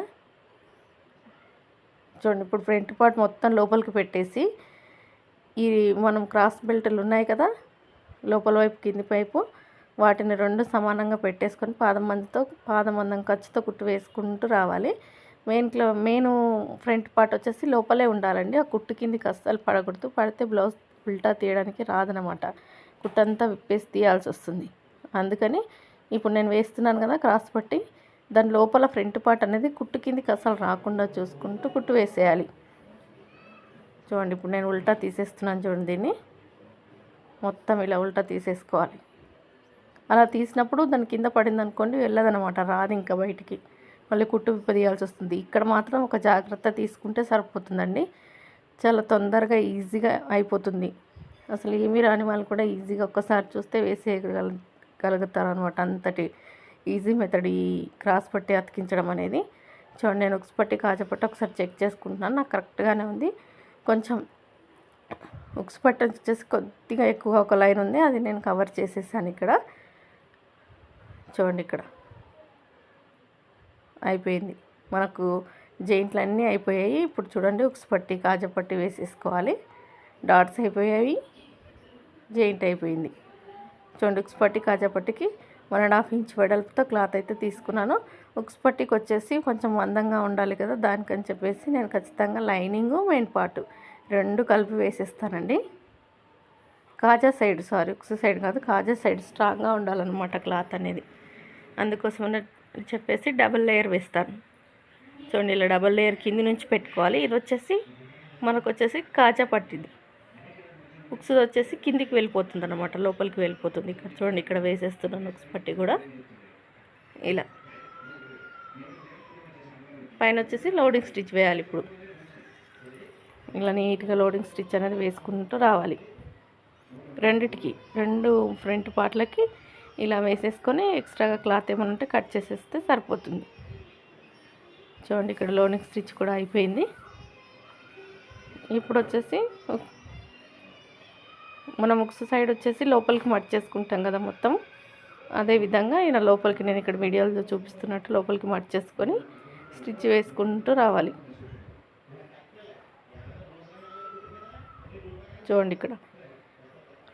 చూడండి ఇప్పుడు ఫ్రంట్ పార్ట్ మొత్తం లోపలికి పెట్టేసి ఈ మనం క్రాస్ బెల్ట్లు ఉన్నాయి కదా లోపల వైపు కింది వైపు వాటిని రెండు సమానంగా పెట్టేసుకొని పాదం మందితో పాదం మందం ఖర్చుతో కుట్టు వేసుకుంటూ రావాలి. మెయిన్ క్లో మెయిన్ ఫ్రంట్ పార్ట్ వచ్చేసి లోపలే ఉండాలండి. ఆ కుట్టు కిందికి అస్సలు పడకూడదు. పడితే బ్లౌజ్ ఉల్టా తీయడానికి రాదనమాట. కుట్టంతా విప్పేసి తీయాల్సి వస్తుంది. అందుకని ఇప్పుడు నేను వేస్తున్నాను కదా క్రాస్ పట్టి దాని లోపల ఫ్రంట్ పార్ట్ అనేది కుట్టు కిందికి అసలు రాకుండా చూసుకుంటూ కుట్టు వేసేయాలి. చూడండి ఇప్పుడు నేను ఉల్టా తీసేస్తున్నాను చూడండి దీన్ని. మొత్తం ఇలా ఉల్టా తీసేసుకోవాలి. అలా తీసినప్పుడు దాని కింద పడింది అనుకోండి వెళ్ళదనమాట రాదు ఇంకా బయటికి. మళ్ళీ కుట్టు విప్పదీయాల్సి వస్తుంది. ఇక్కడ మాత్రం ఒక జాగ్రత్త తీసుకుంటే సరిపోతుందండి. చాలా తొందరగా ఈజీగా అయిపోతుంది. అసలు ఏమీ రాని వాళ్ళు కూడా ఈజీగా ఒక్కసారి చూస్తే వేసేయగల గలుగుతారు అనమాట అంతటి ఈజీ మెథడ్ ఈ క్రాస్ పట్టి అతికించడం అనేది. చూడండి నేను ఉక్స్ పట్టి కాజపట్టి ఒకసారి చెక్ చేసుకుంటున్నాను. నాకు కరెక్ట్గానే ఉంది. కొంచెం ఉక్స్ పట్టి వచ్చేసి కొద్దిగా ఎక్కువ ఒక లైన్ ఉంది. అది నేను కవర్ చేసేసాను ఇక్కడ. చూడండి ఇక్కడ. అయిపోయింది. మనకు జైంట్లు అన్నీ అయిపోయాయి. ఇప్పుడు చూడండి ఉక్స్ పట్టి కాజపట్టి వేసేసుకోవాలి. డాట్స్ అయిపోయాయి. జైంట్ అయిపోయింది. చూడండి ఉక్స్ పట్టి కాజాపట్టికి వన్ అండ్ హాఫ్ ఇంచ్ వెడల్పుతో క్లాత్ అయితే తీసుకున్నాను. ఉక్స్ పట్టికి వచ్చేసి కొంచెం అందంగా ఉండాలి కదా దానికని చెప్పేసి నేను ఖచ్చితంగా లైనింగు మెయిన్ పార్ట్ రెండు కలిపి వేసేస్తానండి. కాజా సైడ్ సారీ ఉక్స్ సైడ్ కాదు కాజా సైడ్ స్ట్రాంగ్గా ఉండాలన్నమాట క్లాత్ అనేది. అందుకోసమని చెప్పేసి డబుల్ లేయర్ వేస్తాను. చూడండి ఇలా డబల్ లేయర్ కింది నుంచి పెట్టుకోవాలి. ఇది వచ్చేసి మనకు వచ్చేసి కాజా పట్టింది. ఉక్స్ వచ్చేసి కిందికి వెళ్ళిపోతుంది అనమాట లోపలికి వెళ్ళిపోతుంది. ఇక్కడ చూడండి ఇక్కడ వేసేస్తున్నాను ఉక్స్ పట్టి కూడా. ఇలా. పైన వచ్చేసి లోడింగ్ స్టిచ్ వేయాలి ఇప్పుడు. ఇలా నీట్గా లోడింగ్ స్టిచ్ అనేది వేసుకుంటూ రావాలి. రెండిటికి రెండు ఫ్రంట్ పార్ట్లకి ఇలా వేసేసుకొని ఎక్స్ట్రాగా క్లాత్ ఏమైనా ఉంటే కట్ చేసేస్తే సరిపోతుంది. చూడండి ఇక్కడ లోనికి స్టిచ్ కూడా అయిపోయింది. ఇప్పుడు వచ్చేసి మనం ఒక సైడ్ వచ్చేసి లోపలికి మట్ చేసుకుంటాం కదా మొత్తం. అదే విధంగా ఈయన లోపలికి నేను ఇక్కడ వీడియోలో చూపిస్తున్నట్టు లోపలికి మట్ చేసుకొని స్టిచ్ వేసుకుంటూ రావాలి. చూడండి ఇక్కడ.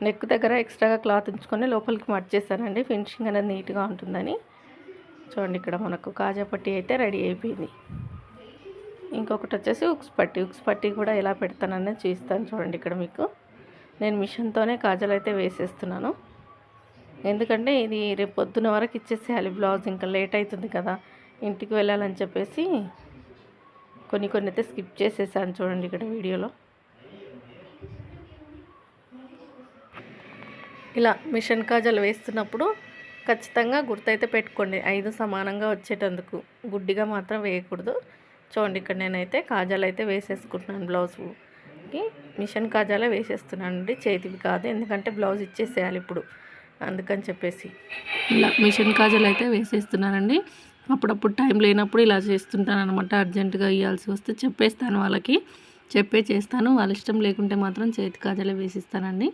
నెక్ దగ్గర ఎక్స్ట్రాగా క్లాత్ ఉంచుకొని లోపలికి మట్ చేశానండి. ఫినిషింగ్ అనేది నీట్గా ఉంటుందని. చూడండి ఇక్కడ మనకు కాజా పట్టి అయితే రెడీ అయిపోయింది. ఇంకొకటి వచ్చేసి ఉక్స్ పట్టి. ఉక్స్ పట్టి కూడా ఎలా పెడతాననేది చూస్తాను చూడండి ఇక్కడ మీకు. నేను మిషన్తోనే కాజాలు అయితే వేసేస్తున్నాను. ఎందుకంటే ఇది రేపు పొద్దున వరకు ఇచ్చేసేయాలి. బ్లౌజ్ ఇంకా లేట్ అవుతుంది కదా. ఇంటికి వెళ్ళాలని చెప్పేసి కొన్ని కొన్ని అయితే స్కిప్ చేసేసాను చూడండి ఇక్కడ వీడియోలో. ఇలా మిషన్ కాజలు వేస్తున్నప్పుడు ఖచ్చితంగా గుర్తైతే పెట్టుకోండి. ఐదు సమానంగా వచ్చేటందుకు. గుడ్డిగా మాత్రం వేయకూడదు. చూడండి ఇక్కడ నేనైతే కాజాలు అయితే వేసేసుకుంటున్నాను బ్లౌజ్కి. మిషన్ కాజాలే వేసేస్తున్నాను అండి చేతివి కాదు. ఎందుకంటే బ్లౌజ్ ఇచ్చేసేయాలి ఇప్పుడు. అందుకని చెప్పేసి. ఇలా మిషన్ కాజాలు అయితే వేసేస్తున్నానండి. అప్పుడప్పుడు టైం లేనప్పుడు ఇలా చేస్తుంటాను అనమాట అర్జెంటుగా ఇవ్వాల్సి వస్తే చెప్పేస్తాను వాళ్ళకి. చెప్పే చేస్తాను. వాళ్ళ ఇష్టం లేకుంటే మాత్రం చేతి కాజాలే వేసిస్తానండి.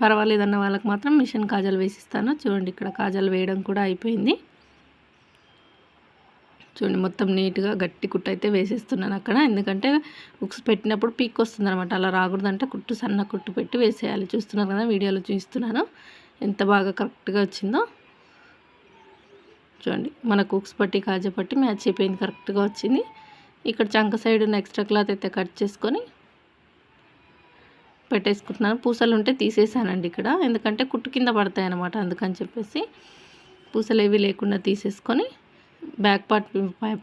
పర్వాలేదన్న వాళ్ళకి మాత్రం మిషన్ కాజాలు వేసిస్తాను. చూడండి ఇక్కడ కాజాలు వేయడం కూడా అయిపోయింది. చూడండి మొత్తం నీట్గా గట్టి కుట్టు అయితే వేసేస్తున్నాను అక్కడ. ఎందుకంటే ఉక్స్ పెట్టినప్పుడు పీక్ వస్తుంది అనమాట అలా రాకూడదంటే కుట్టు సన్న కుట్టు పెట్టి వేసేయాలి. చూస్తున్నారు కదా వీడియోలో చూస్తున్నాను ఎంత బాగా కరెక్ట్గా వచ్చిందో. చూడండి మనకు ఉక్స్ పట్టి కాజా పట్టి మ్యాచ్ అయిపోయింది కరెక్ట్గా వచ్చింది. ఇక్కడ చంక సైడ్ ఉన్న ఎక్స్ట్రా క్లాత్ అయితే కట్ చేసుకొని పెట్టేసుకుంటున్నాను. పూసలు ఉంటే తీసేసానండి ఇక్కడ. ఎందుకంటే కుట్టు కింద పడతాయి అనమాట అందుకని చెప్పేసి పూసలు ఏవి లేకుండా తీసేసుకొని బ్యాక్ పార్ట్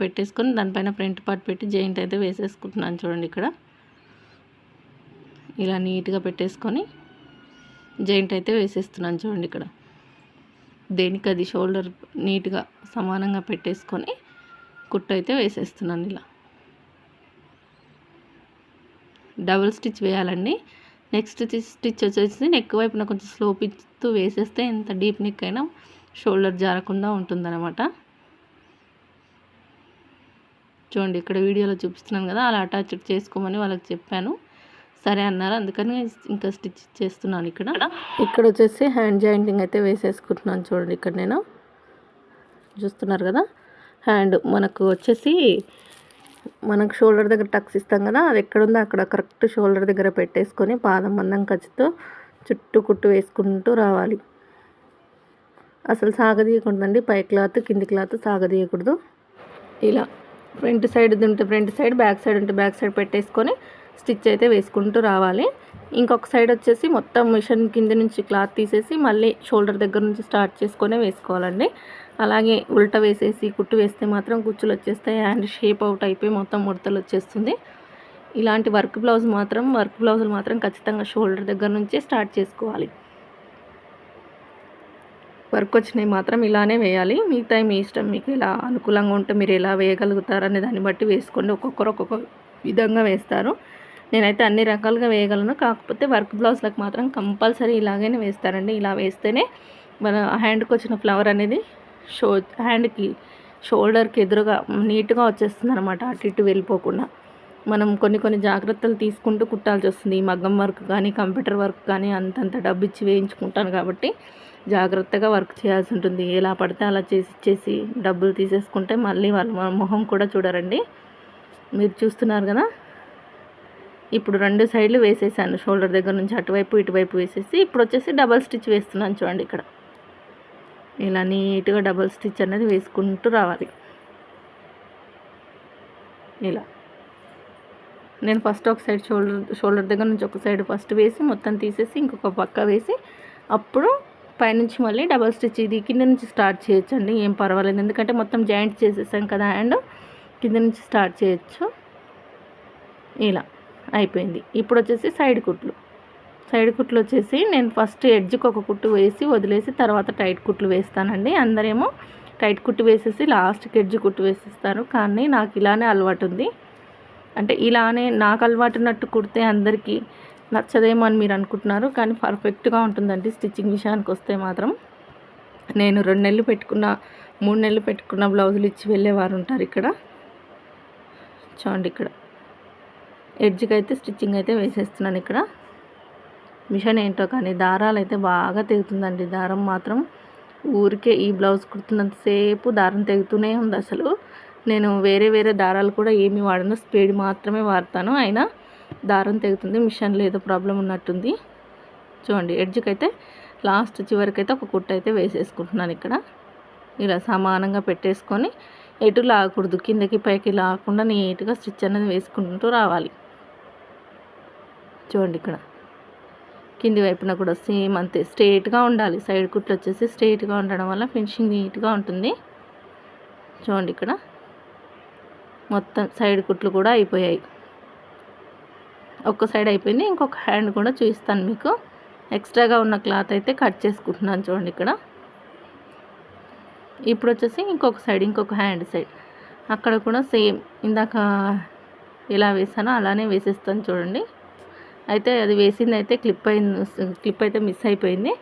పెట్టేసుకొని దానిపైన ఫ్రంట్ పార్ట్ పెట్టి జాయింట్ అయితే వేసేసుకుంటున్నాను చూడండి ఇక్కడ. ఇలా నీట్గా పెట్టేసుకొని జాయింట్ అయితే వేసేస్తున్నాను చూడండి ఇక్కడ. దేనికి అది షోల్డర్ నీట్గా సమానంగా పెట్టేసుకొని కుట్టు అయితే వేసేస్తున్నాను ఇలా. డబుల్ స్టిచ్ వేయాలండి. నెక్స్ట్ స్టిచ్ వచ్చేసి నెక్ వైపున కొంచెం స్లోప్ ఇస్తూ వేసేస్తే ఎంత డీప్ నెక్ అయినా షోల్డర్ జారకుండా ఉంటుందన్నమాట. చూడండి ఇక్కడ వీడియోలో చూపిస్తున్నాను కదా అలా అటాచ్ చేసుకోమని వాళ్ళకి చెప్పాను. సరే అన్నారు అందుకని ఇంకా స్టిచ్ చేస్తున్నాను ఇక్కడ. ఇక్కడ వచ్చేసి హ్యాండ్ జాయింటింగ్ అయితే వేసేసుకుంటున్నాను చూడండి ఇక్కడ నేను. చూస్తున్నారు కదా హ్యాండ్ మనకు వచ్చేసి మనకు షోల్డర్ దగ్గర టక్స్ ఇస్తాం కదా అది ఎక్కడుందో అక్కడ కరెక్ట్ షోల్డర్ దగ్గర పెట్టేసుకొని పాదం మందం ఖర్చుతో చుట్టూ కుట్టు వేసుకుంటూ రావాలి. అసలు సాగదీయకూడదండి పై క్లాత్ కింది క్లాత్ సాగదీయకూడదు. ఇలా ఫ్రంట్ సైడ్ ఉంటే ఫ్రంట్ సైడ్ బ్యాక్ సైడ్ ఉంటే బ్యాక్ సైడ్ పెట్టేసుకొని స్టిచ్ అయితే వేసుకుంటూ రావాలి. ఇంకొక సైడ్ వచ్చేసి మొత్తం మిషన్ కింద నుంచి క్లాత్ తీసేసి మళ్ళీ షోల్డర్ దగ్గర నుంచి స్టార్ట్ చేసుకొని వేసుకోవాలండి. అలాగే ఉల్ట వేసేసి కుట్టు వేస్తే మాత్రం కుచ్చులు వచ్చేస్తాయి హ్యాండ్ షేప్ అవుట్ అయిపోయి మొత్తం ముడతలు వచ్చేస్తుంది. ఇలాంటి వర్క్ బ్లౌజ్ మాత్రం వర్క్ బ్లౌజులు మాత్రం ఖచ్చితంగా షోల్డర్ దగ్గర నుంచే స్టార్ట్ చేసుకోవాలి. వర్క్ వచ్చినవి మాత్రం ఇలానే వేయాలి. మిగతా మీ ఇష్టం మీకు ఇలా అనుకూలంగా ఉంటే మీరు ఎలా వేయగలుగుతారనే దాన్ని బట్టి వేసుకోండి. ఒక్కొక్కరు ఒక్కొక్క విధంగా వేస్తారు. నేనైతే అన్ని రకాలుగా వేయగలను. కాకపోతే వర్క్ బ్లౌజ్లకు మాత్రం కంపల్సరీ ఇలాగైనా వేస్తారండి. ఇలా వేస్తేనే మన హ్యాండ్కి వచ్చిన ఫ్లవర్ అనేది షో హ్యాండ్కి షోల్డర్కి ఎదురుగా నీట్గా వచ్చేస్తుంది అనమాట అటు ఇటు వెళ్ళిపోకుండా. మనం కొన్ని కొన్ని జాగ్రత్తలు తీసుకుంటూ కుట్టాల్సి వస్తుంది. ఈ మగ్గం వర్క్ కానీ కంప్యూటర్ వర్క్ కానీ అంతంత డబ్బు ఇచ్చి వేయించుకుంటాను కాబట్టి జాగ్రత్తగా వర్క్ చేయాల్సి ఉంటుంది. ఎలా పడితే అలా చేసి చేసి డబ్బులు తీసేసుకుంటే మళ్ళీ వాళ్ళ మొహం కూడా చూడరండి. మీరు చూస్తున్నారు కదా? ఇప్పుడు రెండు సైడ్లు వేసేసాను. షోల్డర్ దగ్గర నుంచి అటువైపు ఇటువైపు వేసేసి ఇప్పుడు వచ్చేసి డబల్ స్టిచ్ వేస్తున్నాను చూడండి ఇక్కడ. ఇలా నీట్గా డబల్ స్టిచ్ అనేది వేసుకుంటూ రావాలి. ఇలా. నేను ఫస్ట్ ఒక సైడ్ షోల్డర్ షోల్డర్ దగ్గర నుంచి ఒక సైడ్ ఫస్ట్ వేసి మొత్తం తీసేసి ఇంకొక పక్క వేసి అప్పుడు పైనుంచి మళ్ళీ డబల్ స్టిచ్ ఇది కింద నుంచి స్టార్ట్ చేయొచ్చండి. ఏం పర్వాలేదు. ఎందుకంటే మొత్తం జాయింట్ చేసేసాం కదా అండ్ కింద నుంచి స్టార్ట్ చేయొచ్చు. ఇలా. అయిపోయింది. ఇప్పుడు వచ్చేసి సైడ్ కుట్లు. సైడ్ కుట్లు వచ్చేసి నేను ఫస్ట్ ఎడ్జ్కి ఒక కుట్టు వేసి వదిలేసి తర్వాత టైట్ కుట్లు వేస్తానండి. అందరేమో టైట్ కుట్టు వేసేసి లాస్ట్కి ఎడ్జ్ కుట్టు వేసేస్తారు. కానీ నాకు ఇలానే అలవాటు ఉంది అంటే ఇలానే నాకు అలవాటున్నట్టు కుడితే అందరికీ నచ్చదేమో అని మీరు అనుకుంటున్నారు. కానీ పర్ఫెక్ట్గా ఉంటుందండి స్టిచ్చింగ్ విషయానికి వస్తే మాత్రం. నేను రెండు నెలలు పెట్టుకున్న మూడు నెలలు పెట్టుకున్న బ్లౌజులు ఇచ్చి వెళ్ళేవారు ఉంటారు ఇక్కడ. చూడండి ఇక్కడ. ఎడ్జ్కి అయితే స్టిచ్చింగ్ అయితే వేసేస్తున్నాను ఇక్కడ. మిషన్ ఏంటో కానీ దారాలు అయితే బాగా తెగుతుందండి. దారం మాత్రం ఊరికే ఈ బ్లౌజ్ కుడుతున్నంతసేపు దారం తెగుతూనే ఉంది అసలు. నేను వేరే వేరే దారాలు కూడా ఏమి వాడను. స్పీడ్ మాత్రమే వాడతాను. అయినా దారం తెగుతుంది. మిషన్లో ఏదో ప్రాబ్లం ఉన్నట్టుంది. చూడండి ఎడ్జ్కి అయితే లాస్ట్ చివరికి అయితే ఒక కుట్ట అయితే వేసేసుకుంటున్నాను ఇక్కడ. ఇలా సమానంగా పెట్టేసుకొని ఎటు లాగకూడదు. కిందకి పైకి లాగకుండా నీట్గా స్టిచ్ అనేది వేసుకుంటూ రావాలి. చూడండి ఇక్కడ. కింది వైపున కూడా సేమ్ అంతే. స్ట్రేట్గా ఉండాలి. సైడ్ కుట్లు వచ్చేసి స్ట్రేట్గా ఉండడం వల్ల ఫినిషింగ్ నీట్గా ఉంటుంది. చూడండి ఇక్కడ. మొత్తం సైడ్ కుట్లు కూడా అయిపోయాయి. ఒక్క సైడ్ అయిపోయింది. ఇంకొక హ్యాండ్ కూడా చూపిస్తాను మీకు. ఎక్స్ట్రాగా ఉన్న క్లాత్ అయితే కట్ చేసుకుంటున్నాను చూడండి ఇక్కడ. ఇప్పుడు వచ్చేసి ఇంకొక సైడ్ ఇంకొక హ్యాండ్ సైడ్. అక్కడ కూడా సేమ్ ఇందాక ఎలా వేసానో అలానే వేసేస్తాను చూడండి. అయితే అది వేసింది అయితే క్లిప్ అయింది క్లిప్ అయితే మిస్ అయిపోయింది.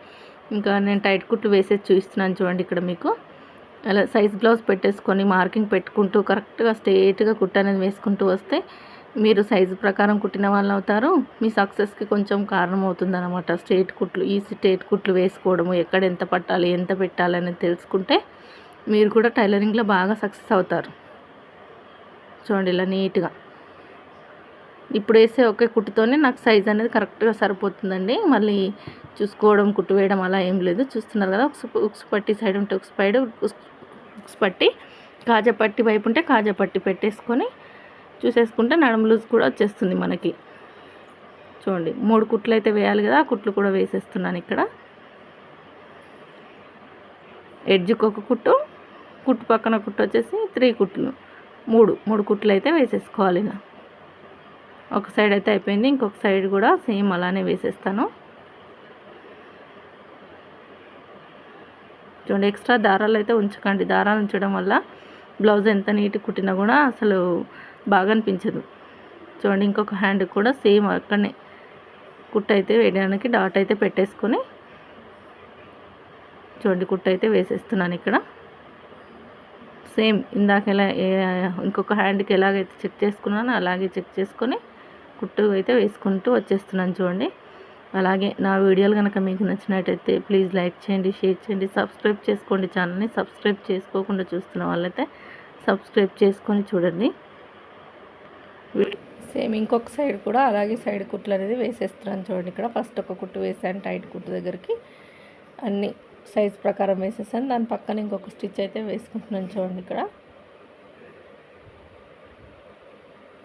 ఇంకా నేను టైట్ కుట్లు వేసేది చూపిస్తున్నాను చూడండి ఇక్కడ మీకు. అలా సైజ్ బ్లౌజ్ పెట్టేసుకొని మార్కింగ్ పెట్టుకుంటూ కరెక్ట్గా స్ట్రేట్గా కుట్ట అనేది వేసుకుంటూ వస్తే మీరు సైజు ప్రకారం కుట్టిన వాళ్ళు అవుతారు. మీ సక్సెస్కి కొంచెం కారణం అవుతుందన్నమాట. స్ట్రేట్ కుట్లు ఈ స్ట్రేట్ కుట్లు వేసుకోవడము ఎక్కడ ఎంత పట్టాలి ఎంత పెట్టాలి అనేది తెలుసుకుంటే మీరు కూడా టైలరింగ్లో బాగా సక్సెస్ అవుతారు. చూడండి ఇలా నీట్గా. ఇప్పుడు వేసే ఒకే కుట్టుతోనే నాకు సైజ్ అనేది కరెక్ట్గా సరిపోతుందండి. మళ్ళీ చూసుకోవడం కుట్టు వేయడం అలా ఏం లేదు. చూస్తున్నారు కదా ఉక్స్ పట్టి సైడ్ ఉంటే ఉక్స్ పైడ్ ఉక్స్ పట్టి కాజా పట్టి వైపు ఉంటే కాజా పట్టి పెట్టేసుకొని చూసేసుకుంటే నడుము లూజ్ కూడా వచ్చేస్తుంది మనకి. చూడండి మూడు కుట్లు అయితే వేయాలి కదా ఆ కుట్లు కూడా వేసేస్తున్నాను ఇక్కడ. ఎడ్జ్కి ఒక కుట్టు కుట్టు పక్కన కుట్టు వచ్చేసి త్రీ కుట్లు. మూడు మూడు కుట్లు అయితే వేసేసుకోవాలి నా ఒక సైడ్ అయితే అయిపోయింది. ఇంకొక సైడ్ కూడా సేమ్ అలానే వేసేస్తాను. చూడండి ఎక్స్ట్రా దారాలు అయితే ఉంచకండి. దారాలు ఉంచడం వల్ల బ్లౌజ్ ఎంత నీట్గా కుట్టినా కూడా అసలు బాగా అనిపించదు. చూడండి ఇంకొక హ్యాండ్ కూడా సేమ్ అక్కడనే కుట్ట అయితే వేయడానికి డాట్ అయితే పెట్టేసుకొని చూడండి కుట్ట అయితే వేసేస్తున్నాను ఇక్కడ. సేమ్ ఇందాక ఎలా ఇంకొక హ్యాండ్కి ఎలాగైతే చెక్ చేసుకున్నానో అలాగే చెక్ చేసుకొని కుట్టు అయితే వేసుకుంటూ వచ్చేస్తున్నాను చూడండి. అలాగే నా వీడియోలు కనుక మీకు నచ్చినట్టయితే ప్లీజ్ లైక్ చేయండి షేర్ చేయండి సబ్స్క్రైబ్ చేసుకోండి ఛానల్ని. సబ్స్క్రైబ్ చేసుకోకుండా చూస్తున్న వాళ్ళైతే సబ్స్క్రైబ్ చేసుకొని చూడండి. సేమ్ ఇంకొక సైడ్ కూడా అలాగే సైడ్ కుట్లు అనేది వేసేస్తున్నాను చూడండి ఇక్కడ. ఫస్ట్ ఒక కుట్టు వేసాను టైట్ కుట్టు దగ్గరికి. అన్ని సైజ్ ప్రకారం వేసేసాను. దాని పక్కన ఇంకొక స్టిచ్ అయితే వేసుకుంటున్నాను చూడండి ఇక్కడ.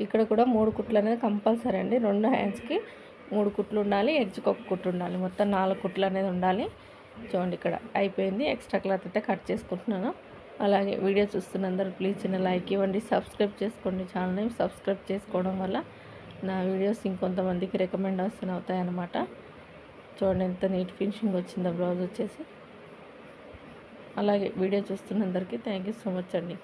ఇక్కడ కూడా మూడు కుట్లు అనేది కంపల్సరీ అండి. రెండు హ్యాండ్స్కి మూడు కుట్లు ఉండాలి ఎడ్జ్కి ఒక కుట్లు ఉండాలి. మొత్తం నాలుగు కుట్లు అనేది ఉండాలి. చూడండి ఇక్కడ అయిపోయింది. ఎక్స్ట్రా క్లాత్ అయితే కట్ చేసుకుంటున్నాను. అలాగే వీడియో చూస్తున్న అందరూ ప్లీజ్ చిన్న లైక్ ఇవ్వండి. సబ్స్క్రైబ్ చేసుకోండి ఛానల్ని. సబ్స్క్రైబ్ చేసుకోవడం వల్ల నా వీడియోస్ ఇంకొంతమందికి రికమెండ్ వస్తూనే అవుతాయన్నమాట. చూడండి ఎంత నీట్ ఫినిషింగ్ వచ్చిందో బ్లౌజ్ వచ్చేసి. అలాగే వీడియో చూస్తున్నందరికీ థ్యాంక్ యూ సో మచ్ అండి.